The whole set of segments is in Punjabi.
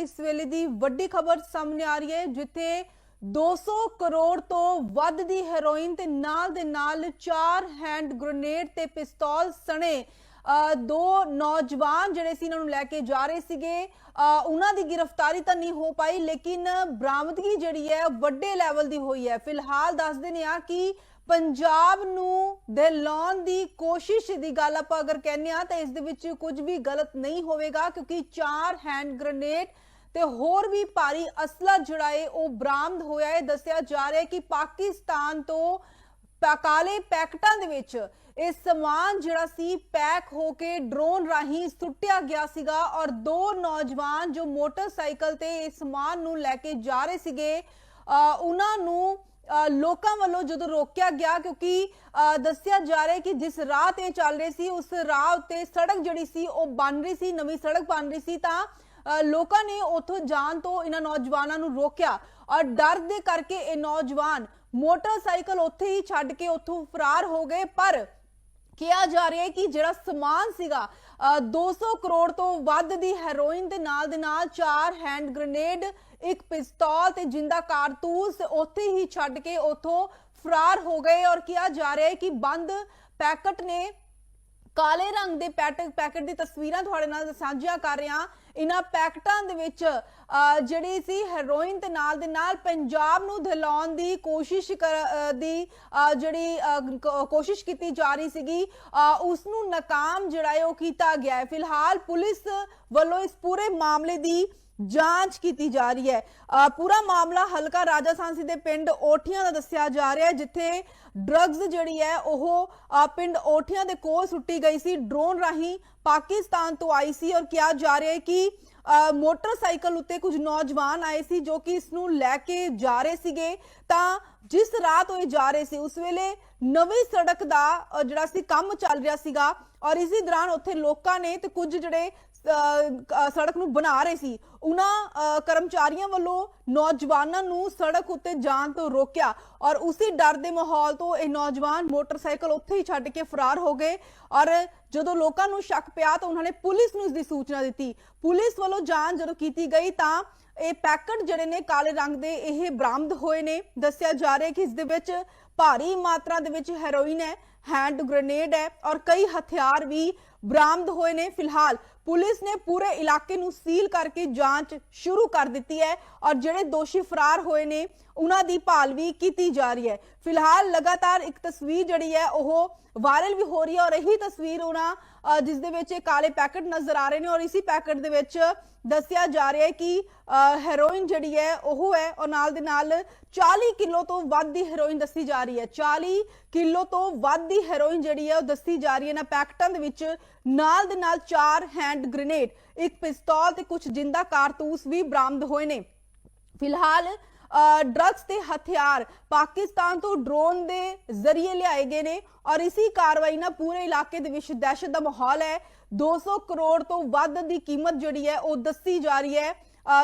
ਇਸ ਵੇਲੇ ਦੀ ਵੱਡੀ ਖਬਰ ਸਾਹਮਣੇ ਆ ਰਹੀ ਹੈ, ਜਿੱਥੇ 200 ਕਰੋੜ ਤੋਂ ਵੱਧ ਦੀ ਹੈਰੋਇਨ ਤੇ ਨਾਲ ਦੇ ਨਾਲ ਚਾਰ ਹੈਂਡ ਗ੍ਰੇਨੇਡ ਤੇ ਪਿਸਤੌਲ ਸਣੇ ਦੋ ਨੌਜਵਾਨ ਜਿਹੜੇ ਸੀ ਇਹਨਾਂ ਨੂੰ ਲੈ ਕੇ ਜਾ ਰਹੇ ਸੀਗੇ। ਉਹਨਾਂ ਦੀ ਗ੍ਰਿਫਤਾਰੀ ਤਾਂ ਨਹੀਂ ਹੋ ਪਾਈ, ਲੇਕਿਨ ਬਰਾਮਦਗੀ ਜਿਹੜੀ ਹੈ ਵੱਡੇ ਲੈਵਲ ਦੀ ਹੋਈ ਹੈ। ਫਿਲਹਾਲ ਦੱਸਦੇ ਨੇ ਆ ਕਿ ਪੰਜਾਬ ਨੂੰ ਦਹਿਲਾਉਣ ਦੀ ਕੋਸ਼ਿਸ਼ ਦੀ ਗੱਲ ਆਪਾਂ ਅਗਰ ਕਹਿੰਦੇ ਆ ਤਾਂ ਇਸ ਦੇ ਵਿੱਚ ਕੁਝ ਵੀ ਗਲਤ ਨਹੀਂ ਹੋਵੇਗਾ, ਕਿਉਂਕਿ ਚਾਰ ਹੈਂਡ ਗ੍ਰੇਨੇਡ ਤੇ ਹੋਰ ਵੀ ਭਾਰੀ ਅਸਲਾ ਜਿਹੜਾ ਹੈ ਉਹ ਬਰਾਮਦ ਹੋਇਆ ਹੈ ਦੱਸਿਆ ਜਾ ਰਿਹਾ ਹੈ ਕਿ ਪਾਕਿਸਤਾਨ ਤੋਂ ਕਾਲੇ ਪੈਕਟਾਂ ਦੇ ਵਿੱਚ ਇਹ ਸਮਾਨ ਜਿਹੜਾ ਸੀ ਪੈਕ ਹੋ ਕੇ ਡਰੋਨ ਰਾਹੀਂ ਸੁੱਟਿਆ ਗਿਆ ਸੀਗਾ ਔਰ ਦੋ ਨੌਜਵਾਨ ਜੋ ਮੋਟਰਸਾਈਕਲ ਤੇ ਇਹ ਸਮਾਨ ਨੂੰ ਲੈ ਕੇ ਜਾ ਰਹੇ ਸੀਗੇ ਉਹਨਾਂ ਨੂੰ ਅ, ਲੋਕਾਂ ਵੱਲੋਂ ਜਦੋਂ ਰੋਕਿਆ ਗਿਆ ਕਿਉਂਕਿ ਅ, ਦੱਸਿਆ ਜਾ ਰਿਹਾ ਕਿ ਜਿਸ ਰਾਹ ਤੇ ਚੱਲ ਰਹੇ ਸੀ ਉਸ ਰਾਹ ਉੱਤੇ ਸੜਕ ਜਿਹੜੀ ਸੀ ਉਹ ਬਣ ਰਹੀ ਸੀ ਨਵੀਂ ਸੜਕ ਬਣ ਰਹੀ ਸੀ ਤਾਂ ਲੋਕਾਂ ਨੇ ਉੱਥੋਂ ਜਾਣ ਤੋਂ ਇਹਨਾਂ ਨੌਜਵਾਨਾਂ ਨੂੰ ਰੋਕਿਆ ਔਰ ਡਰ ਦੇ ਕਰਕੇ ਇਹ ਨੌਜਵਾਨ ਮੋਟਰਸਾਈਕਲ ਉੱਥੇ ਹੀ ਛੱਡ ਕੇ ਉੱਥੋਂ ਫਰਾਰ ਹੋ ਗਏ। ਪਰ ਕਿਹਾ ਜਾ ਰਿਹਾ ਹੈ ਕਿ ਜਿਹੜਾ ਸਮਾਨ ਸੀਗਾ ਅ, 200 ਕਰੋੜ ਤੋਂ ਵੱਧ ਦੀ ਹੈਰੋਇਨ ਦੇ ਨਾਲ ਦੇ ਨਾਲ ਚਾਰ ਹੈਂਡ ਗ੍ਰੇਨੇਡ ਇੱਕ ਪਿਸਤੌਲ ਤੇ ਜਿੰਦਾ ਕਾਰਤੂਸ ਉੱਥੇ ਹੀ ਛੱਡ ਕੇ ਉੱਥੋਂ ਫਰਾਰ ਹੋ ਗਏ ਔਰ ਕਿਹਾ ਜਾ ਰਿਹਾ ਹੈ ਕਿ ਬੰਦ ਪੈਕਟ ਨੇ ਕਾਲੇ ਰੰਗ ਦੇ ਪੈਟ- ਪੈਕਟ ਦੀ ਤਸਵੀਰਾਂ ਤੁਹਾਡੇ ਨਾਲ ਸਾਂਝੀਆਂ ਕਰ ਰਿਹਾ ਇਹਨਾਂ ਪੈਕਟਾਂ ਦੇ ਵਿੱਚ ਜਿਹੜੀ ਸੀ ਹੈਰੋਇਨ ਤੇ ਨਾਲ ਦੇ ਨਾਲ ਪੰਜਾਬ ਨੂੰ ਦਿਲਾਉਣ ਦੀ ਕੋਸ਼ਿਸ਼ ਕਰ- ਦੀ ਅਹ, ਜਿਹੜੀ ਅਹ, ਕੋਸ਼ਿਸ਼ ਕੀਤੀ ਜਾ ਰਹੀ ਸੀਗੀ ਅਹ, ਉਸ ਨੂੰ ਨਾਕਾਮ ਜਿਹੜਾ ਹੈ ਉਹ ਕੀਤਾ ਗਿਆ ਹੈ। ਫਿਲਹਾਲ ਪੁਲਿਸ ਵੱਲੋਂ ਇਸ ਪੂਰੇ ਮਾਮਲੇ ਦੀ ਜਾਂਚ ਕੀਤੀ ਜਾ ਰਹੀ ਹੈ। ਪੂਰਾ ਮਾਮਲਾ ਹਲਕਾ ਰਾਜਾ ਸਾਂਸੀ ਦੇ ਪਿੰਡ ਓਠੀਆਂ ਦਾ ਦੱਸਿਆ ਜਾ ਰਿਹਾ ਹੈ, ਜਿੱਥੇ ਡਰੱਗਸ ਜਿਹੜੀ ਹੈ, ਉਹ ਪਿੰਡ ਓਠੀਆਂ ਦੇ ਕੋਲ ਸੁੱਟੀ ਗਈ ਸੀ। ਡਰੋਨ ਰਾਹੀਂ ਪਾਕਿਸਤਾਨ ਤੋਂ ਆਈ ਸੀ ਔਰ ਕਿਹਾ ਜਾ ਰਿਹਾ ਹੈ ਕਿ ਮੋਟਰਸਾਈਕਲ ਉੱਤੇ ਕੁਝ ਨੌਜਵਾਨ ਆਏ ਸੀ ਜੋ ਕਿ ਇਸ ਨੂੰ ਲੈ ਕੇ ਜਾ ਰਹੇ ਸੀਗੇ। ਤਾਂ ਜਿਸ ਰਾਤ ਉਹ ਇਹ ਜਾ ਰਹੇ ਸੀ, ਉਸ ਵੇਲੇ ਨਵੀਂ ਸੜਕ ਦਾ ਜਿਹੜਾ ਸੀ, ਕੰਮ ਚੱਲ ਰਿਹਾ ਸੀਗਾ ਔਰ ਇਸੇ ਦੌਰਾਨ ਉੱਥੇ ਲੋਕਾਂ ਨੇ ਤੇ ਕੁਝ ਜਿਹੜੇ ਸੜਕ ਨੂੰ ਬਣਾ ਰਹੇ ਸੀ। ਉਹਨਾਂ ਕਰਮਚਾਰੀਆਂ ਵੱਲੋਂ ਨੌਜਵਾਨਾਂ ਨੂੰ ਸੜਕ ਉੱਤੇ ਜਾਣ ਤੋਂ ਰੋਕਿਆ ਔਰ ਉਸੇ ਡਰ ਦੇ ਮਾਹੌਲ ਤੋਂ ਇਹ ਨੌਜਵਾਨ ਮੋਟਰਸਾਈਕਲ ਉੱਥੇ ਹੀ ਛੱਡ ਕੇ ਫਰਾਰ ਹੋ ਗਏ ਔਰ ਜਦੋਂ ਲੋਕਾਂ ਨੂੰ ਸ਼ੱਕ ਪਿਆ ਤਾਂ ਉਹਨਾਂ ਨੇ ਪੁਲਿਸ ਨੂੰ ਇਸ ਦੀ ਸੂਚਨਾ ਦਿੱਤੀ। ਪੁਲਿਸ ਵੱਲੋਂ ਜਾਂਚ ਜਦੋਂ ਕੀਤੀ ਗਈ ਤਾਂ ਇਹ ਪੈਕਟ ਜਿਹੜੇ ਨੇ ਕਾਲੇ ਰੰਗ ਦੇ ਇਹ ਬਰਾਮਦ ਹੋਏ ਨੇ। ਦੱਸਿਆ ਜਾ ਰਿਹਾ ਕਿ ਇਸ ਦੇ ਵਿੱਚ ਭਾਰੀ ਮਾਤਰਾ ਦੇ ਵਿੱਚ ਹੈਰੋਇਨ ਹੈ, ਹੈਂਡ ਗ੍ਰੇਨੇਡ ਹੈ ਔਰ ਕਈ ਹਥਿਆਰ ਵੀ ਬਰਾਮਦ ਹੋਏ ਨੇ। ਫਿਲਹਾਲ ਪੁਲਿਸ ਨੇ ਪੂਰੇ ਇਲਾਕੇ ਨੂੰ ਸੀਲ ਕਰਕੇ ਜਾਂਚ ਸ਼ੁਰੂ ਕਰ ਦਿੱਤੀ ਹੈ ਔਰ ਜਿਹੜੇ ਦੋਸ਼ੀ ਫਰਾਰ ਹੋਏ ਨੇ ਉਹਨਾਂ ਦੀ ਭਾਲ ਵੀ ਕੀਤੀ ਜਾ ਰਹੀ ਹੈ। ਫਿਲਹਾਲ ਲਗਾਤਾਰ ਇੱਕ ਤਸਵੀਰ ਜਿਹੜੀ ਹੈ ਉਹ ਵਾਇਰਲ ਵੀ ਹੋ ਰਹੀ ਹੈ ਔਰ ਇਹੀ ਤਸਵੀਰ ਉਹਨਾਂ ਅ, ਜਿਸ ਦੇ ਵਿੱਚ ਕਾਲੇ ਪੈਕਟ ਨਜ਼ਰ ਆ ਰਹੇ ਨੇ ਔਰ ਇਸੇ ਪੈਕਟ ਦੇ ਵਿੱਚ ਦੱਸਿਆ ਜਾ ਰਿਹਾ ਹੈ ਕਿ ਹੈਰੋਇਨ ਜਿਹੜੀ ਹੈ ਉਹ ਹੈ ਔਰ ਨਾਲ ਦੇ ਨਾਲ 40 ਕਿਲੋ ਤੋਂ ਵੱਧ ਦੀ ਹੈਰੋਇਨ ਦੱਸੀ ਜਾ ਰਹੀ ਹੈ। 40 ਕਿਲੋ ਤੋਂ ਵੱਧ ਦੀ ਹੈਰੋਇਨ ਜਿਹੜੀ ਹੈ ਉਹ ਦੱਸੀ ਜਾ ਰਹੀ ਹੈ। ਨਾ ਪੈਕਟਾਂ ਦੇ ਵਿੱਚ ਨਾਲ ਦੇ ਨਾਲ ਚਾਰ ਹੈਂਡ ਗ੍ਰੇਨੇਡ ਇੱਕ ਪਿਸਤੌਲ ਤੇ ਕੁਝ ਜਿੰਦਾ ਕਾਰਤੂਸ ਵੀ ਬਰਾਮਦ ਹੋਏ ਨੇ। ਫਿਲਹਾਲ ਡਰੱਗਸ ਤੇ ਹਥਿਆਰ ਪਾਕਿਸਤਾਨ ਤੋਂ ਡਰੋਨ ਦੇ ਜ਼ਰੀਏ ਲਿਆਏ ਗਏ ਨੇ ਔਰ ਇਸੀ ਕਾਰਵਾਈ ਨਾਲ ਪੂਰੇ ਇਲਾਕੇ ਦੇ ਵਿੱਚ ਦਹਿਸ਼ਤ ਦਾ ਮਾਹੌਲ ਹੈ। 200 ਕਰੋੜ ਤੋਂ ਵੱਧ ਦੀ ਕੀਮਤ ਜਿਹੜੀ ਹੈ ਉਹ ਦੱਸੀ ਜਾ ਰਹੀ ਹੈ।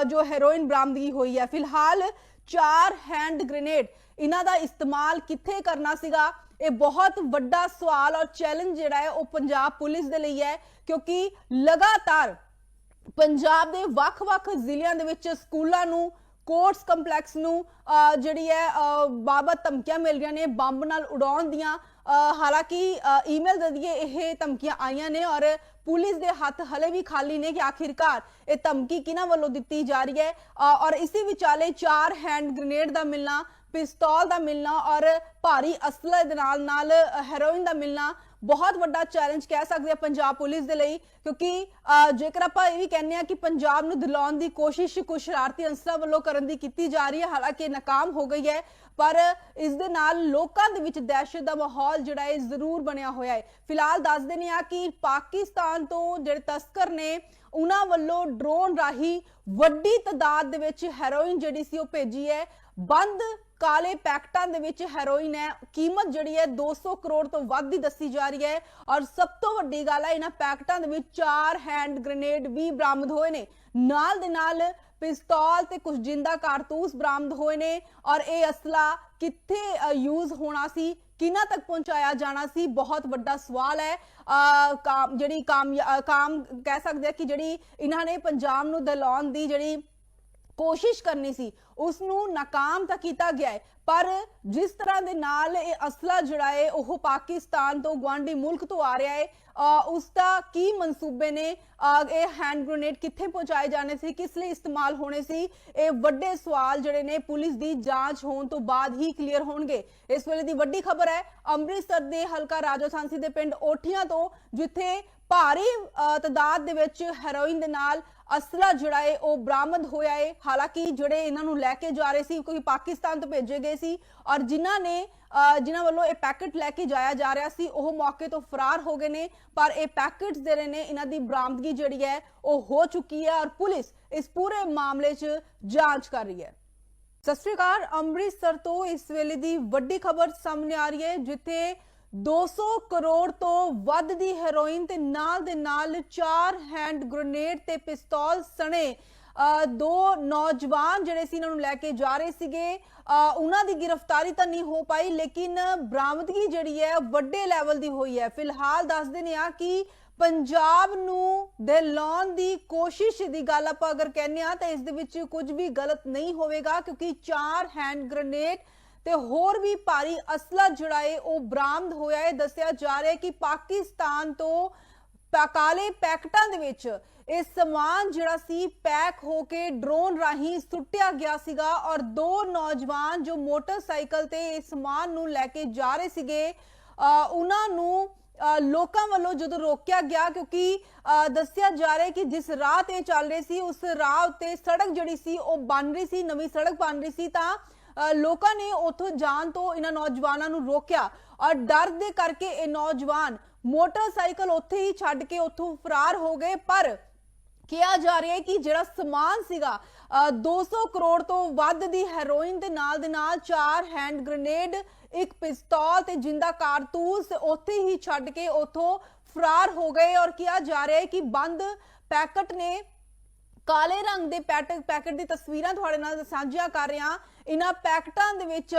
ਜੋ ਹੈਰੋਇਨ ਬਰਾਮਦਗੀ ਹੋਈ ਹੈ। ਫਿਲਹਾਲ ਚਾਰ ਹੈਂਡ ਗ੍ਰੇਨੇਡ ਇਹਨਾਂ ਦਾ ਇਸਤੇਮਾਲ ਕਿੱਥੇ ਕਰਨਾ ਸੀਗਾ? ਇਹ ਬਹੁਤ ਵੱਡਾ ਸਵਾਲ ਔਰ ਚੈਲੰਜ ਜਿਹੜਾ ਹੈ ਉਹ ਪੰਜਾਬ ਪੁਲਿਸ ਦੇ ਲਈ ਹੈ ਕਿਉਂਕਿ ਲਗਾਤਾਰ ਪੰਜਾਬ ਦੇ ਵੱਖ-ਵੱਖ ਜ਼ਿਲ੍ਹਿਆਂ ਦੇ ਵਿੱਚ ਸਕੂਲਾਂ ਨੂੰ ਕੋਰਟਸ ਕੰਪਲੈਕਸ ਨੂੰ ਜਿਹੜੀ ਹੈ ਅਹ, ਬਾਬਤ ਧਮਕੀਆਂ ਮਿਲ ਰਹੀਆਂ ਨੇ ਬੰਬ ਨਾਲ ਉਡਾਉਣ ਦੀਆਂ ਹਾਲਾਂਕਿ ਈਮੇਲ ਜ਼ਰੀਏ ਇਹ ਧਮਕੀਆਂ ਆਈਆਂ ਨੇ ਔਰ ਪੁਲਿਸ ਦੇ ਹੱਥ ਹਲੇ ਵੀ ਖਾਲੀ ਨੇ ਕਿ ਆਖਿਰਕਾਰ ਇਹ ਧਮਕੀ ਕਿਹਨਾਂ ਵੱਲੋਂ ਦਿੱਤੀ ਜਾ ਰਹੀ ਹੈ? ਔਰ ਇਸੇ ਵਿਚਾਲੇ ਚਾਰ ਹੈਂਡ ਗ੍ਰੇਨੇਡ ਦਾ ਮਿਲਣਾ ਪਿਸਤੌਲ ਦਾ ਮਿਲਣਾ ਔਰ ਭਾਰੀ ਅਸਲੇ ਦੇ ਨਾਲ ਨਾਲ ਹੈਰੋਇਨ ਦਾ ਮਿਲਣਾ ਬਹੁਤ ਵੱਡਾ ਚੈਲੰਜ ਕਹਿ ਸਕਦੇ ਆ ਪੰਜਾਬ ਪੁਲਿਸ ਦੇ ਲਈ, ਕਿਉਂਕਿ ਜੇਕਰ ਆਪਾਂ ਇਹ ਵੀ ਕਹਿੰਦੇ ਆ ਕਿ ਪੰਜਾਬ ਨੂੰ ਦਿਲਾਉਣ ਦੀ ਕੋਸ਼ਿਸ਼ ਕੁਝ ਸ਼ਰਾਰਤੀ ਅੰਸਰਾਂ ਵੱਲੋਂ ਕਰਨ ਦੀ ਕੀਤੀ ਜਾ ਰਹੀ ਹੈ, ਹਾਲਾਂਕਿ ਇਹ ਨਾਕਾਮ ਹੋ ਗਈ ਹੈ, ਪਰ ਇਸ ਦੇ ਨਾਲ ਲੋਕਾਂ ਦੇ ਵਿੱਚ ਦਹਿਸ਼ਤ ਦਾ ਮਾਹੌਲ ਜਿਹੜਾ ਹੈ ਜ਼ਰੂਰ ਬਣਿਆ ਹੋਇਆ ਹੈ। ਫਿਲਹਾਲ ਦੱਸਦੇ ਨੇ ਆ ਕਿ ਪਾਕਿਸਤਾਨ ਤੋਂ ਜਿਹੜੇ ਤਸਕਰ ਨੇ, ਉਹਨਾਂ ਵੱਲੋਂ ਡਰੋਨ ਰਾਹੀਂ ਵੱਡੀ ਤਾਦਾਦ ਦੇ ਵਿੱਚ ਹੈਰੋਇਨ ਜਿਹੜੀ ਸੀ ਉਹ ਭੇਜੀ ਹੈ, ਬੰਦ ਕਾਲੇ ਪੈਕਟਾਂ ਦੇ ਵਿੱਚ ਹੈਰੋਇਨ ਹੈ। ਕੀਮਤ ਜਿਹੜੀ ਹੈ 200 ਕਰੋੜ ਤੋਂ ਵੱਧ ਦੀ ਦੱਸੀ ਜਾ ਰਹੀ ਹੈ। ਔਰ ਸਭ ਤੋਂ ਵੱਡੀ ਗੱਲ ਹੈ, ਇਹਨਾਂ ਪੈਕਟਾਂ ਦੇ ਵਿੱਚ ਚਾਰ ਹੈਂਡ ਗ੍ਰੇਨੇਡ ਵੀ ਬਰਾਮਦ ਹੋਏ ਨੇ। ਨਾਲ ਦੇ ਨਾਲ ਪਿਸਤੌਲ ਤੇ ਕੁਝ ਜਿੰਦਾ ਕਾਰਤੂਸ ਬਰਾਮਦ ਹੋਏ ਨੇ। ਔਰ ਇਹ ਅਸਲਾ ਕਿੱਥੇ ਯੂਜ਼ ਹੋਣਾ ਸੀ, ਕਿਹਨਾਂ ਤੱਕ ਪਹੁੰਚਾਇਆ ਜਾਣਾ ਸੀ, ਬਹੁਤ ਵੱਡਾ ਸਵਾਲ ਹੈ। ਅਹ ਜਿਹੜੀ ਕਾਮ ਕਾਮ ਕਹਿ ਸਕਦੇ ਆ ਕਿ ਜਿਹੜੀ ਇਹਨਾਂ ਨੇ ਪੰਜਾਬ ਨੂੰ ਦਲਾਉਣ ਦੀ ਜਿਹੜੀ ਕੋਸ਼ਿਸ਼ ਕਰਨੀ ਸੀ ਉਸ ਨੂੰ ਨਾਕਾਮ ਤਾਂ ਕੀਤਾ ਗਿਆ ਹੈ, ਪਰ ਜਿਸ ਤਰ੍ਹਾਂ ਦੇ ਨਾਲ ਇਹ ਅਸਲਾ ਜਿਹੜਾ ਹੈ, ਉਹ ਪਾਕਿਸਤਾਨ ਤੋਂ ਗਵਾਂਡੀ ਮੁਲਕ ਤੋਂ ਆ ਰਿਹਾ ਹੈ ਅਹ ਉਸ ਦਾ ਕੀ ਮਨਸੂਬੇ ਨੇ? ਇਹ ਹੈਂਡ ਗ੍ਰੇਨੇਡ ਕਿੱਥੇ ਪਹੁੰਚਾਏ ਜਾਣੇ ਸੀ? ਕਿਸ ਲਈ ਇਸਤੇਮਾਲ ਹੋਣੇ ਸੀ? ਇਹ ਵੱਡੇ ਸਵਾਲ ਜਿਹੜੇ ਨੇ, ਪੁਲਿਸ ਦੀ ਜਾਂਚ ਹੋਣ ਤੋਂ ਬਾਅਦ ਹੀ ਕਲੀਅਰ ਹੋਣਗੇ। ਇਸ ਵੇਲੇ ਦੀ ਵੱਡੀ ਖਬਰ ਹੈ, ਅੰਮ੍ਰਿਤਸਰ ਦੇ ਹਲਕਾ ਰਾਜੋਸਾਂਸੀ ਦੇ ਪਿੰਡ ਓਠੀਆਂ ਤੋਂ, ਜਿੱਥੇ ਭਾਰੀ ਅਹ, ਤਾਦਾਦ ਦੇ ਵਿੱਚ ਹੈਰੋਇਨ ਦੇ ਨਾਲ ਅਸਲਾ ਜਿਹੜਾ ਹੈ ਉਹ ਬਰਾਮਦ ਹੋਇਆ ਹੈ ਹਾਲਾਂਕਿ ਜਿਹੜੇ ਇਹਨਾਂ ਨੂੰ ਲੈ ਕੇ ਜਾ ਰਹੇ ਸੀ ਕੋਈ ਪਾਕਿਸਤਾਨ ਤੋਂ ਭੇਜੇ ਗਏ ਸੀ ਔਰ ਜਿਨ੍ਹਾਂ ਨੇ ਜਿਨ੍ਹਾਂ ਵੱਲੋਂ ਇਹ ਪੈਕੇਟ ਲੈ ਕੇ ਜਾਇਆ ਜਾ ਰਿਹਾ ਸੀ ਉਹ ਮੌਕੇ ਤੋਂ ਫਰਾਰ ਹੋ ਗਏ ਨੇ। ਪਰ ਇਹ ਪੈਕੇਟਸ ਜਿਹੜੇ ਨੇ ਇਹਨਾਂ ਦੀ ਬਰਾਮਦਗੀ ਜਿਹੜੀ ਹੈ ਉਹ ਹੋ ਚੁੱਕੀ ਹੈ ਔਰ ਪੁਲਿਸ ਇਸ ਪੂਰੇ ਮਾਮਲੇ 'ਚ ਜਾਂਚ ਕਰ ਰਹੀ ਹੈ। ਸਤਿ ਸ਼੍ਰੀ ਅਕਾਲ ਅੰਮ੍ਰਿਤਸਰ ਤੋਂ ਇਸ ਵੇਲੇ ਦੀ ਵੱਡੀ ਖਬਰ ਸਾਹਮਣੇ ਆ ਰਹੀ ਹੈ ਜਿੱਥੇ 200 ਕਰੋੜ ਤੋਂ ਵੱਧ ਦੀ ਹੈਰੋਇਨ ਤੇ ਨਾਲ ਦੇ ਨਾਲ ਚਾਰ ਹੈਂਡ ਗ੍ਰੇਨੇਡ ਤੇ ਪਿਸਤੌਲ ਸਣੇ ਦੋ ਨੌਜਵਾਨ ਜਿਹੜੇ ਸੀ ਇਹਨਾਂ ਨੂੰ ਲੈ ਕੇ ਜਾ ਰਹੇ ਸੀਗੇ। ਉਹਨਾਂ ਦੀ ਗ੍ਰਿਫਤਾਰੀ ਤਾਂ ਨਹੀਂ ਹੋ ਪਾਈ, ਲੇਕਿਨ ਬਰਾਮਦਗੀ ਜਿਹੜੀ ਹੈ ਵੱਡੇ ਲੈਵਲ ਦੀ ਹੋਈ ਹੈ। ਫਿਲਹਾਲ ਦੱਸਦੇ ਨੇ ਆ ਕਿ ਪੰਜਾਬ ਨੂੰ ਦਹਿਲਾਉਣ ਦੀ ਕੋਸ਼ਿਸ਼ ਦੀ ਗੱਲ ਆਪਾਂ ਅਗਰ ਕਹਿੰਦੇ ਆ ਤਾਂ ਇਸ ਦੇ ਵਿੱਚ ਕੁਝ ਵੀ ਗਲਤ ਨਹੀਂ ਹੋਵੇਗਾ, ਕਿਉਂਕਿ ਚਾਰ ਹੈਂਡ ਗ੍ਰੇਨੇਡ ਤੇ ਹੋਰ ਵੀ ਭਾਰੀ ਅਸਲਾ ਜਿਹੜਾ ਹੈ ਉਹ ਬਰਾਮਦ ਹੋਇਆ ਹੈ ਦੱਸਿਆ ਜਾ ਰਿਹਾ ਹੈ ਕਿ ਪਾਕਿਸਤਾਨ ਤੋਂ ਕਾਲੇ ਪੈਕਟਾਂ ਦੇ ਵਿੱਚ ਇਹ ਸਮਾਨ ਜਿਹੜਾ ਸੀ ਪੈਕ ਹੋ ਕੇ ਡਰੋਨ ਰਾਹੀਂ ਸੁੱਟਿਆ ਗਿਆ ਸੀਗਾ ਔਰ ਦੋ ਨੌਜਵਾਨ ਜੋ ਮੋਟਰਸਾਈਕਲ ਤੇ ਇਹ ਸਮਾਨ ਨੂੰ ਲੈ ਕੇ ਜਾ ਰਹੇ ਸੀਗੇ ਅ, ਉਹਨਾਂ ਨੂੰ ਅ, ਲੋਕਾਂ ਵੱਲੋਂ ਜਦੋਂ ਰੋਕਿਆ ਗਿਆ ਕਿਉਂਕਿ ਅ, ਦੱਸਿਆ ਜਾ ਰਿਹਾ ਕਿ ਜਿਸ ਰਾਹ ਤੇ ਚੱਲ ਰਹੇ ਸੀ ਉਸ ਰਾਹ ਉੱਤੇ ਸੜਕ ਜਿਹੜੀ ਸੀ ਉਹ ਬਣ ਰਹੀ ਸੀ ਨਵੀਂ ਸੜਕ ਬਣ ਰਹੀ ਸੀ ਤਾਂ ਲੋਕਾਂ ਨੇ ਉੱਥੋਂ ਜਾਣ ਤੋਂ ਇਹਨਾਂ ਨੌਜਵਾਨਾਂ ਨੂੰ ਰੋਕਿਆ ਔਰ ਡਰ ਦੇ ਕਰਕੇ ਇਹ ਨੌਜਵਾਨ ਮੋਟਰਸਾਈਕਲ ਉੱਥੇ ਹੀ ਛੱਡ ਕੇ ਉੱਥੋਂ ਫਰਾਰ ਹੋ ਗਏ। ਪਰ ਕਿਹਾ ਜਾ ਰਿਹਾ ਹੈ ਕਿ ਜਿਹੜਾ ਸਮਾਨ ਸੀਗਾ 200 ਕਰੋੜ ਤੋਂ ਵੱਧ ਦੀ ਹੈਰੋਇਨ ਦੇ ਨਾਲ ਦੇ ਨਾਲ ਚਾਰ ਹੈਂਡ ਗ੍ਰੇਨੇਡ, ਇੱਕ ਪਿਸਤੌਲ ਤੇ ਜਿੰਦਾ ਕਾਰਤੂਸ ਉੱਥੇ ਹੀ ਛੱਡ ਕੇ ਉੱਥੋਂ ਫਰਾਰ ਹੋ ਗਏ ਔਰ ਕਿਹਾ ਜਾ ਰਿਹਾ ਹੈ ਕਿ ਬੰਦ ਪੈਕਟ ਨੇ ਕਾਲੇ ਰੰਗ ਦੇ ਪੈਟ- ਪੈਕਟ ਦੀ ਤਸਵੀਰਾਂ ਤੁਹਾਡੇ ਨਾਲ ਸਾਂਝੀਆਂ ਕਰ ਰਿਹਾ ਇਹਨਾਂ ਪੈਕਟਾਂ ਦੇ ਵਿੱਚ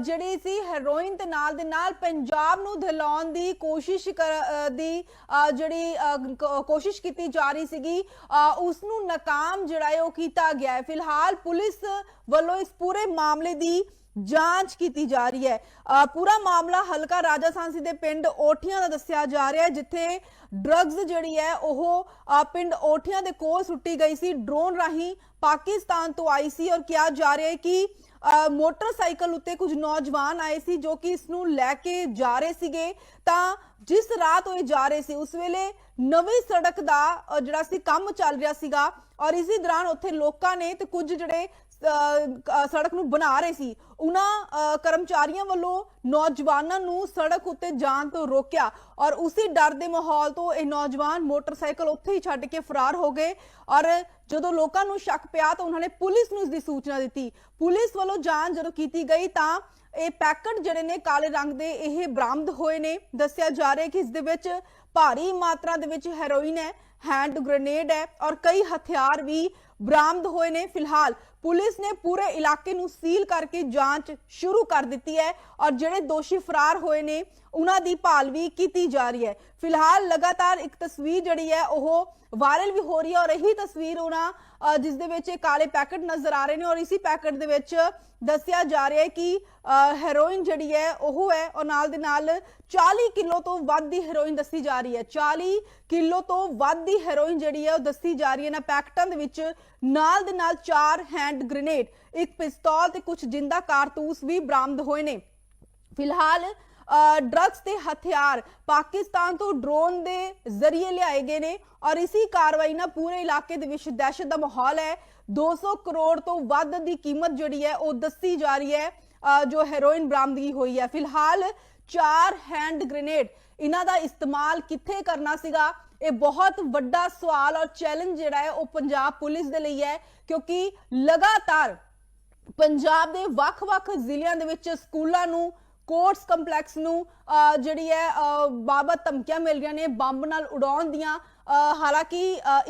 ਜਿਹੜੀ ਸੀ ਹੈਰੋਇਨ ਦੇ ਨਾਲ ਦੇ ਨਾਲ ਪੰਜਾਬ ਨੂੰ ਦਿਲਾਉਣ ਦੀ ਕੋਸ਼ਿਸ਼ ਕਰ- ਦੀ ਜਿਹੜੀ ਕੋਸ਼ਿਸ਼ ਕੀਤੀ ਜਾ ਰਹੀ ਸੀਗੀ ਅਹ, ਉਸ ਨੂੰ ਨਾਕਾਮ ਜਿਹੜਾ ਹੈ ਉਹ ਕੀਤਾ ਗਿਆ ਹੈ। ਫਿਲਹਾਲ ਪੁਲਿਸ ਵੱਲੋਂ ਇਸ ਪੂਰੇ ਮਾਮਲੇ ਦੀ ਜਾਂਚ ਕੀਤੀ ਜਾ ਰਹੀ ਹੈ। ਪੂਰਾ ਮਾਮਲਾ ਹਲਕਾ ਰਾਜਾ ਸਾਂਸੀ ਦੇ ਪਿੰਡ ਓਠੀਆਂ ਦਾ ਦੱਸਿਆ ਜਾ ਰਿਹਾ ਹੈ, ਜਿੱਥੇ ਡਰੱਗਸ ਜਿਹੜੀ ਹੈ, ਉਹ ਪਿੰਡ ਓਠੀਆਂ ਦੇ ਕੋਲ ਸੁੱਟੀ ਗਈ ਸੀ। ਡਰੋਨ ਰਾਹੀਂ ਪਾਕਿਸਤਾਨ ਤੋਂ ਆਈ ਸੀ ਔਰ ਕਿਹਾ ਜਾ ਰਿਹਾ ਹੈ ਕਿ ਮੋਟਰਸਾਈਕਲ ਉੱਤੇ ਕੁਝ ਨੌਜਵਾਨ ਆਏ ਸੀ ਜੋ ਕਿ ਇਸ ਨੂੰ ਲੈ ਕੇ ਜਾ ਰਹੇ ਸੀਗੇ। ਤਾਂ ਜਿਸ ਰਾਤ ਉਹ ਜਾ ਰਹੇ ਸੀ, ਉਸ ਵੇਲੇ ਨਵੀਂ ਸੜਕ ਦਾ ਜਿਹੜਾ ਸੀ, ਕੰਮ ਚੱਲ ਰਿਹਾ ਸੀਗਾ ਔਰ ਇਸੇ ਦੌਰਾਨ ਉੱਥੇ ਲੋਕਾਂ ਨੇ ਤੇ ਕੁਝ ਜਿਹੜੇ ਸੜਕ ਨੂੰ ਬਣਾ ਰਹੇ ਸੀ। ਉਹਨਾਂ ਅ, ਕਰਮਚਾਰੀਆਂ ਵੱਲੋਂ ਨੌਜਵਾਨਾਂ ਨੂੰ ਸੜਕ ਉੱਤੇ ਜਾਣ ਤੋਂ ਰੋਕਿਆ ਔਰ ਉਸੇ ਡਰ ਦੇ ਮਾਹੌਲ ਤੋਂ ਇਹ ਨੌਜਵਾਨ ਮੋਟਰਸਾਈਕਲ ਉੱਥੇ ਹੀ ਛੱਡ ਕੇ ਫਰਾਰ ਹੋ ਗਏ ਔਰ ਜਦੋਂ ਲੋਕਾਂ ਨੂੰ ਸ਼ੱਕ ਪਿਆ ਤਾਂ ਉਹਨਾਂ ਨੇ ਪੁਲਿਸ ਨੂੰ ਇਸ ਦੀ ਸੂਚਨਾ ਦਿੱਤੀ। ਪੁਲਿਸ ਵੱਲੋਂ ਜਾਂਚ ਜਦੋਂ ਕੀਤੀ ਗਈ ਤਾਂ ਇਹ ਪੈਕਟ ਜਿਹੜੇ ਨੇ ਕਾਲੇ ਰੰਗ ਦੇ ਇਹ ਬਰਾਮਦ ਹੋਏ ਨੇ। ਦੱਸਿਆ ਜਾ ਰਿਹਾ ਕਿ ਇਸ ਦੇ ਵਿੱਚ ਭਾਰੀ ਮਾਤਰਾ ਦੇ ਵਿੱਚ ਹੈਰੋਇਨ ਹੈ ਹੈਂਡ ਗ੍ਰੇਨੇਡ ਹੈ ਔਰ ਕਈ ਹਥਿਆਰ ਵੀ ਬਰਾਮਦ ਹੋਏ ਨੇ। ਫਿਲਹਾਲ ਪੁਲਿਸ ਨੇ ਪੂਰੇ ਇਲਾਕੇ ਨੂੰ ਸੀਲ ਕਰਕੇ ਜਾਂਚ ਸ਼ੁਰੂ ਕਰ ਦਿੱਤੀ ਹੈ ਔਰ ਜਿਹੜੇ ਦੋਸ਼ੀ ਫਰਾਰ ਹੋਏ ਨੇ ਉਹਨਾਂ ਦੀ ਭਾਲ ਵੀ ਕੀਤੀ ਜਾ ਰਹੀ ਹੈ। ਫਿਲਹਾਲ ਲਗਾਤਾਰ ਇੱਕ ਤਸਵੀਰ ਜਿਹੜੀ ਹੈ, ਉਹ ਵਾਇਰਲ ਵੀ ਹੋ ਰਹੀ ਹੈ ਔਰ ਇਹੀ ਤਸਵੀਰ ਉਹਨਾਂ ਜਿਸ ਦੇ ਵਿੱਚ ਇਹ ਕਾਲੇ ਪੈਕਟ ਨਜ਼ਰ ਆ ਰਹੇ ਨੇ ਔਰ ਇਸੇ ਪੈਕਟ ਦੇ ਵਿੱਚ ਦੱਸਿਆ ਜਾ ਰਿਹਾ ਹੈ ਕਿ ਹੈਰੋਇਨ ਜਿਹੜੀ ਹੈ, ਉਹ ਹੈ ਔਰ ਨਾਲ ਦੇ ਨਾਲ 40 ਕਿਲੋ ਤੋਂ ਵੱਧ ਦੀ ਹੈਰੋਇਨ ਦੱਸੀ ਜਾ ਰਹੀ ਹੈ। 40 ਕਿਲੋ ਤੋਂ ਵੱਧ ਦੀ ਹੈਰੋਇਨ ਜਿਹੜੀ ਹੈ, ਉਹ ਦੱਸੀ ਜਾ ਰਹੀ ਹੈ। ਨਾ ਪੈਕਟਾਂ ਦੇ ਵਿੱਚ ਨਾਲ ਦੇ ਨਾਲ ਚਾਰ ਹੈਂਡ ਗ੍ਰੇਨੇਡ ਇੱਕ ਪਿਸਤੌਲ ਤੇ ਕੁਝ ਜਿੰਦਾ ਕਾਰਤੂਸ ਵੀ ਬਰਾਮਦ ਹੋਏ ਨੇ। ਫਿਲਹਾਲ ਡਰੱਗਸ ਤੇ ਹਥਿਆਰ ਪਾਕਿਸਤਾਨ ਤੋਂ ਡਰੋਨ ਦੇ ਜ਼ਰੀਏ ਲਿਆਏ ਗਏ ਨੇ ਔਰ ਇਸੀ ਕਾਰਵਾਈ ਨਾਲ ਪੂਰੇ ਇਲਾਕੇ ਦੇ ਵਿੱਚ ਦਹਿਸ਼ਤ ਦਾ ਮਾਹੌਲ ਹੈ। 200 ਕਰੋੜ ਤੋਂ ਵੱਧ ਦੀ ਕੀਮਤ ਜਿਹੜੀ ਹੈ ਉਹ ਦੱਸੀ ਜਾ ਰਹੀ ਹੈ। ਜੋ ਹੈਰੋਇਨ ਬਰਾਮਦਗੀ ਹੋਈ ਹੈ। ਫਿਲਹਾਲ ਚਾਰ ਹੈਂਡ ਗ੍ਰੇਨੇਡ ਇਹਨਾਂ ਦਾ ਇਸਤੇਮਾਲ ਕਿੱਥੇ ਕਰਨਾ ਸੀਗਾ? ਇਹ ਬਹੁਤ ਵੱਡਾ ਸਵਾਲ ਔਰ ਚੈਲੰਜ ਜਿਹੜਾ ਹੈ ਉਹ ਪੰਜਾਬ ਪੁਲਿਸ ਦੇ ਲਈ ਹੈ ਕਿਉਂਕਿ ਲਗਾਤਾਰ ਪੰਜਾਬ ਦੇ ਵੱਖ-ਵੱਖ ਜ਼ਿਲ੍ਹਿਆਂ ਦੇ ਵਿੱਚ ਸਕੂਲਾਂ ਨੂੰ ਕੋਰਟਸ ਕੰਪਲੈਕਸ ਨੂੰ ਜਿਹੜੀ ਹੈ ਅ, ਧਮਕੀਆਂ ਮਿਲ ਰਹੀਆਂ ਨੇ ਬੰਬ ਨਾਲ ਉਡਾਉਣ ਦੀਆਂ। ਹਾਲਾਂਕਿ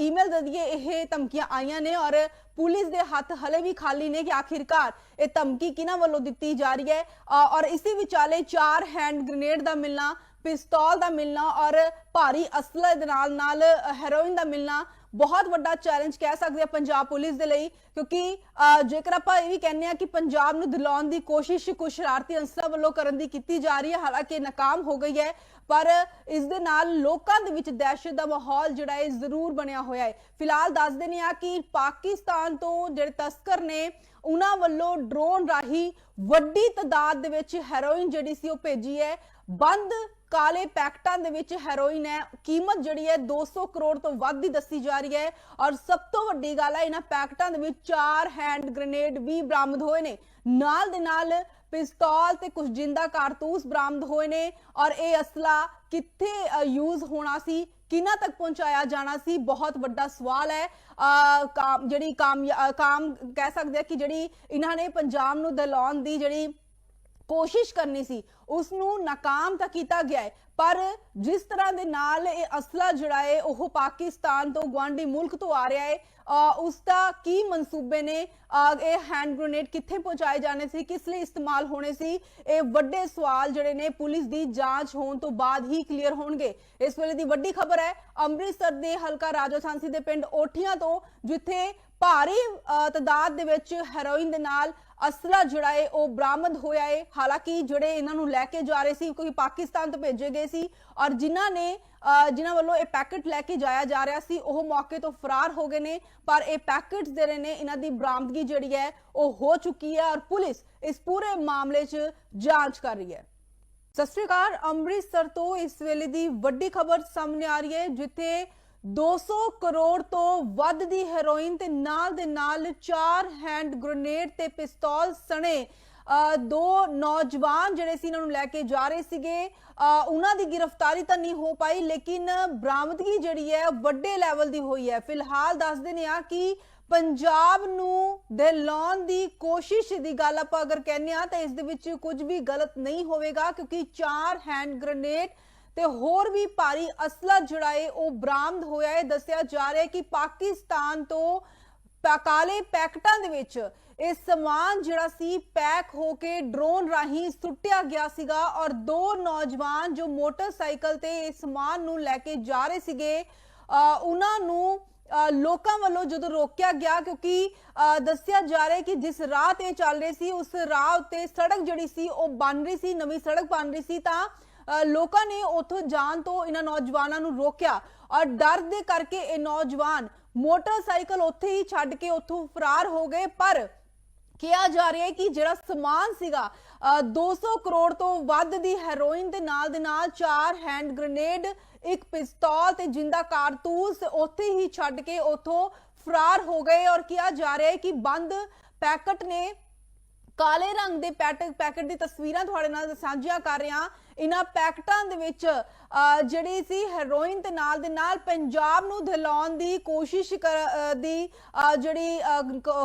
ਈਮੇਲ ਜ਼ਰੀਏ ਇਹ ਧਮਕੀਆਂ ਆਈਆਂ ਨੇ ਔਰ ਪੁਲਿਸ ਦੇ ਹੱਥ ਹਲੇ ਵੀ ਖਾਲੀ ਨੇ ਕਿ ਆਖਿਰਕਾਰ ਇਹ ਧਮਕੀ ਕਿਹਨਾਂ ਵੱਲੋਂ ਦਿੱਤੀ ਜਾ ਰਹੀ ਹੈ। ਔਰ ਇਸੇ ਵਿਚਾਲੇ ਚਾਰ ਹੈਂਡ ਗ੍ਰੇਨੇਡ ਦਾ ਮਿਲਣਾ ਪਿਸਤੌਲ ਦਾ ਮਿਲਣਾ ਔਰ ਭਾਰੀ ਅਸਲੇ ਦੇ ਨਾਲ ਨਾਲ ਹੈਰੋਇਨ ਦਾ ਮਿਲਣਾ ਬਹੁਤ ਵੱਡਾ ਚੈਲੰਜ ਕਹਿ ਸਕਦੇ ਆ ਪੰਜਾਬ ਪੁਲਿਸ ਦੇ ਲਈ, ਕਿਉਂਕਿ ਜੇਕਰ ਆਪਾਂ ਇਹ ਵੀ ਕਹਿੰਦੇ ਆ ਕਿ ਪੰਜਾਬ ਨੂੰ ਦਿਲਾਉਣ ਦੀ ਕੋਸ਼ਿਸ਼ ਕੁਝ ਸ਼ਰਾਰਤੀ ਅੰਸਰਾਂ ਵੱਲੋਂ ਕਰਨ ਦੀ ਕੀਤੀ ਜਾ ਰਹੀ ਹੈ, ਹਾਲਾਂਕਿ ਨਾਕਾਮ ਹੋ ਗਈ ਹੈ, ਪਰ ਇਸ ਦੇ ਨਾਲ ਲੋਕਾਂ ਦੇ ਵਿੱਚ ਦਹਿਸ਼ਤ ਦਾ ਮਾਹੌਲ ਜਿਹੜਾ ਹੈ ਜ਼ਰੂਰ ਬਣਿਆ ਹੋਇਆ ਹੈ। ਫਿਲਹਾਲ ਦੱਸ ਦਿੰਦੇ ਆ ਕਿ ਪਾਕਿਸਤਾਨ ਤੋਂ ਜਿਹੜੇ ਤਸਕਰ ਨੇ, ਉਹਨਾਂ ਵੱਲੋਂ ਡਰੋਨ ਰਾਹੀਂ ਵੱਡੀ ਤਾਦਾਦ ਦੇ ਵਿੱਚ ਹੈਰੋਇਨ ਜਿਹੜੀ ਸੀ ਉਹ ਭੇਜੀ ਹੈ, ਬੰਦ ਕਾਲੇ ਪੈਕਟਾਂ ਦੇ ਵਿੱਚ ਹੈਰੋਇਨ ਹੈ। ਕੀਮਤ ਜਿਹੜੀ ਹੈ 200 ਕਰੋੜ ਤੋਂ ਵੱਧ ਦੀ ਦੱਸੀ ਜਾ ਰਹੀ ਹੈ। ਔਰ ਸਭ ਤੋਂ ਵੱਡੀ ਗੱਲ ਹੈ, ਇਹਨਾਂ ਪੈਕਟਾਂ ਦੇ ਵਿੱਚ ਚਾਰ ਹੈਂਡ ਗ੍ਰੇਨੇਡ ਵੀ ਬਰਾਮਦ ਹੋਏ ਨੇ। ਨਾਲ ਦੇ ਨਾਲ ਪਿਸਤੌਲ ਤੇ ਕੁਝ ਜਿੰਦਾ ਕਾਰਤੂਸ ਬਰਾਮਦ ਹੋਏ ਨੇ। ਔਰ ਇਹ ਅਸਲਾ ਕਿੱਥੇ ਯੂਜ਼ ਹੋਣਾ ਸੀ, ਕਿਨਾਂ ਤੱਕ ਪਹੁੰਚਾਇਆ ਜਾਣਾ ਸੀ, ਬਹੁਤ ਵੱਡਾ ਸਵਾਲ ਹੈ। ਅਹ ਜਿਹੜੀ ਕਾਮ ਕਾਮ ਕਹਿ ਸਕਦੇ ਆ ਕਿ ਜਿਹੜੀ ਇਹਨਾਂ ਨੇ ਪੰਜਾਬ ਨੂੰ ਦਲਾਉਣ ਦੀ ਜਿਹੜੀ ਕੋਸ਼ਿਸ਼ ਕਰਨੀ ਸੀ ਉਸ ਨੂੰ ਨਾਕਾਮ ਤਾਂ ਕੀਤਾ ਗਿਆ ਹੈ ਪਰ ਜਿਸ ਤਰ੍ਹਾਂ ਦੇ ਨਾਲ ਇਹ ਅਸਲਾ ਜਿਹੜਾ ਹੈ ਉਹ ਪਾਕਿਸਤਾਨ ਤੋਂ ਗਵਾਂਡੀ ਮੁਲਕ ਤੋਂ ਆ ਰਿਹਾ ਹੈ ਅ, ਉਸ ਦਾ ਕੀ ਮਨਸੂਬੇ ਨੇ? ਇਹ ਹੈਂਡ ਗ੍ਰੇਨੇਡ ਕਿੱਥੇ ਪਹੁੰਚਾਏ ਜਾਣੇ ਸੀ? ਕਿਸ ਲਈ ਇਸਤੇਮਾਲ ਹੋਣੇ ਸੀ? ਇਹ ਵੱਡੇ ਸਵਾਲ ਜਿਹੜੇ ਨੇ ਪੁਲਿਸ ਦੀ ਜਾਂਚ ਹੋਣ ਤੋਂ ਬਾਅਦ ਹੀ ਕਲੀਅਰ ਹੋਣਗੇ। ਇਸ ਵੇਲੇ ਦੀ ਵੱਡੀ ਖਬਰ ਹੈ ਅੰਮ੍ਰਿਤਸਰ ਦੇ ਹਲਕਾ ਰਾਜੋਸਾਂਸੀ ਦੇ ਪਿੰਡ ਓਠੀਆਂ ਤੋਂ ਜਿੱਥੇ ਭਾਰੀ ਅ, ਤਾਦਾਦ ਦੇ ਵਿੱਚ ਹੈਰੋਇਨ ਦੇ ਨਾਲ ਅਸਲਾ ਜਿਹੜਾ ਹੈ ਉਹ ਬਰਾਮਦ ਹੋਇਆ ਹੈ ਹਾਲਾਂਕਿ ਜਿਹੜੇ ਇਹਨਾਂ ਨੂੰ ਲੈ ਕੇ ਜਾ ਰਹੇ ਸੀ, ਕੋਈ ਪਾਕਿਸਤਾਨ ਤੋਂ ਭੇਜੇ ਗਏ ਸੀ ਔਰ ਜਿਨ੍ਹਾਂ ਨੇ ਜਿਨ੍ਹਾਂ ਵੱਲੋਂ ਇਹ ਪੈਕੇਟ ਲੈ ਕੇ ਜਾਇਆ ਜਾ ਰਿਹਾ ਸੀ, ਉਹ ਮੌਕੇ ਤੋਂ ਫਰਾਰ ਹੋ ਗਏ ਨੇ। ਪਰ ਇਹ ਪੈਕੇਟਸ ਜਿਹੜੇ ਨੇ, ਇਹਨਾਂ ਦੀ ਬਰਾਮਦਗੀ ਜਿਹੜੀ ਹੈ, ਉਹ ਹੋ ਚੁੱਕੀ ਹੈ ਔਰ ਪੁਲਿਸ ਇਸ ਪੂਰੇ ਮਾਮਲੇ 'ਚ ਜਾਂਚ ਕਰ ਰਹੀ ਹੈ। ਸਤਿ ਸ਼੍ਰੀ ਅਕਾਲ, ਅੰਮ੍ਰਿਤਸਰ ਤੋਂ ਇਸ ਵੇਲੇ ਦੀ ਵੱਡੀ ਖਬਰ ਸਾਹਮਣੇ ਆ ਰਹੀ ਹੈ, ਜਿੱਥੇ 200 ਕਰੋੜ ਤੋਂ ਵੱਧ ਦੀ ਹੈਰੋਇਨ ਤੇ ਨਾਲ ਦੇ ਨਾਲ ਚਾਰ ਹੈਂਡ ਗ੍ਰੇਨੇਡ ਤੇ ਪਿਸਤੌਲ ਸਣੇ ਦੋ ਨੌਜਵਾਨ ਜਿਹੜੇ ਸੀ ਇਹਨਾਂ ਨੂੰ ਲੈ ਕੇ ਜਾ ਰਹੇ ਸੀਗੇ। ਉਹਨਾਂ ਦੀ ਗ੍ਰਿਫਤਾਰੀ ਤਾਂ ਨਹੀਂ ਹੋ ਪਾਈ, ਲੇਕਿਨ ਬਰਾਮਦਗੀ ਜਿਹੜੀ ਹੈ ਵੱਡੇ ਲੈਵਲ ਦੀ ਹੋਈ ਹੈ। ਫਿਲਹਾਲ ਦੱਸਦੇ ਨੇ ਆ ਕਿ ਪੰਜਾਬ ਨੂੰ ਦਹਿਲਾਉਣ ਦੀ ਕੋਸ਼ਿਸ਼ ਦੀ ਗੱਲ ਆਪਾਂ ਅਗਰ ਕਹਿੰਦੇ ਆ ਤਾਂ ਇਸ ਦੇ ਵਿੱਚ ਕੁਝ ਵੀ ਗਲਤ ਨਹੀਂ ਹੋਵੇਗਾ, ਕਿਉਂਕਿ ਚਾਰ ਹੈਂਡ ਗ੍ਰੇਨੇਡ ਤੇ ਹੋਰ ਵੀ ਭਾਰੀ ਅਸਲਾ ਜਿਹੜਾ ਹੈ ਉਹ ਬਰਾਮਦ ਹੋਇਆ ਹੈ ਦੱਸਿਆ ਜਾ ਰਿਹਾ ਹੈ ਕਿ ਪਾਕਿਸਤਾਨ ਤੋਂ ਕਾਲੇ ਪੈਕਟਾਂ ਦੇ ਵਿੱਚ ਇਹ ਸਮਾਨ ਜਿਹੜਾ ਸੀ ਪੈਕ ਹੋ ਕੇ ਡਰੋਨ ਰਾਹੀਂ ਸੁੱਟਿਆ ਗਿਆ ਸੀਗਾ ਔਰ ਦੋ ਨੌਜਵਾਨ ਜੋ ਮੋਟਰਸਾਈਕਲ ਤੇ ਇਹ ਸਮਾਨ ਨੂੰ ਲੈ ਕੇ ਜਾ ਰਹੇ ਸੀਗੇ ਉਹਨਾਂ ਨੂੰ ਲੋਕਾਂ ਵੱਲੋਂ ਜਦੋਂ ਰੋਕਿਆ ਗਿਆ ਕਿਉਂਕਿ ਅ, ਦੱਸਿਆ ਜਾ ਰਿਹਾ ਕਿ ਜਿਸ ਰਾਹ ਤੇ ਚੱਲ ਰਹੇ ਸੀ ਉਸ ਰਾਹ ਉੱਤੇ ਸੜਕ ਜਿਹੜੀ ਸੀ ਉਹ ਬਣ ਰਹੀ ਸੀ ਨਵੀਂ ਸੜਕ ਬਣ ਰਹੀ ਸੀ ਤਾਂ ਲੋਕਾਂ ਨੇ ਉੱਥੋਂ ਜਾਣ ਤੋਂ ਇਹਨਾਂ ਨੌਜਵਾਨਾਂ ਨੂੰ ਰੋਕਿਆ ਔਰ ਡਰ ਦੇ ਕਰਕੇ ਇਹ ਨੌਜਵਾਨ ਮੋਟਰਸਾਈਕਲ ਉੱਥੇ ਹੀ ਛੱਡ ਕੇ ਉੱਥੋਂ ਫਰਾਰ ਹੋ ਗਏ। ਪਰ ਕਿਹਾ ਜਾ ਰਿਹਾ ਹੈ ਕਿ ਜਿਹੜਾ ਸਮਾਨ ਸੀਗਾ 200 ਕਰੋੜ ਤੋਂ ਵੱਧ ਦੀ ਹੈਰੋਇਨ ਦੇ ਨਾਲ ਦੇ ਨਾਲ ਚਾਰ ਹੈਂਡ ਗ੍ਰੇਨੇਡ, ਇੱਕ ਪਿਸਤੌਲ ਤੇ ਜਿੰਦਾ ਕਾਰਤੂਸ ਉੱਥੇ ਹੀ ਛੱਡ ਕੇ ਉੱਥੋਂ ਫਰਾਰ ਹੋ ਗਏ। ਔਰ ਕਿਹਾ ਜਾ ਰਿਹਾ ਹੈ ਕਿ ਬੰਦ ਪੈਕਟ ਨੇ ਕਾਲੇ ਰੰਗ ਦੇ ਪੈਟ- ਪੈਕਟ ਦੀ ਤਸਵੀਰਾਂ ਤੁਹਾਡੇ ਨਾਲ ਸਾਂਝੀਆਂ ਕਰ ਰਿਹਾ ਇਹਨਾਂ ਪੈਕਟਾਂ ਦੇ ਵਿੱਚ ਜਿਹੜੀ ਸੀ ਹੈਰੋਇਨ ਤੇ ਨਾਲ ਦੇ ਨਾਲ ਪੰਜਾਬ ਨੂੰ ਦਿਲਾਉਣ ਦੀ ਕੋਸ਼ਿਸ਼ ਕਰ- ਦੀ ਅ, ਜਿਹੜੀ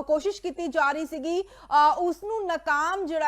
ਕੋਸ਼ਿਸ਼ ਕੀਤੀ ਜਾ ਰਹੀ ਸੀਗੀ। ਅ, ਉਸ ਨੂੰ ਨਾਕਾਮ ਜਿਹੜਾ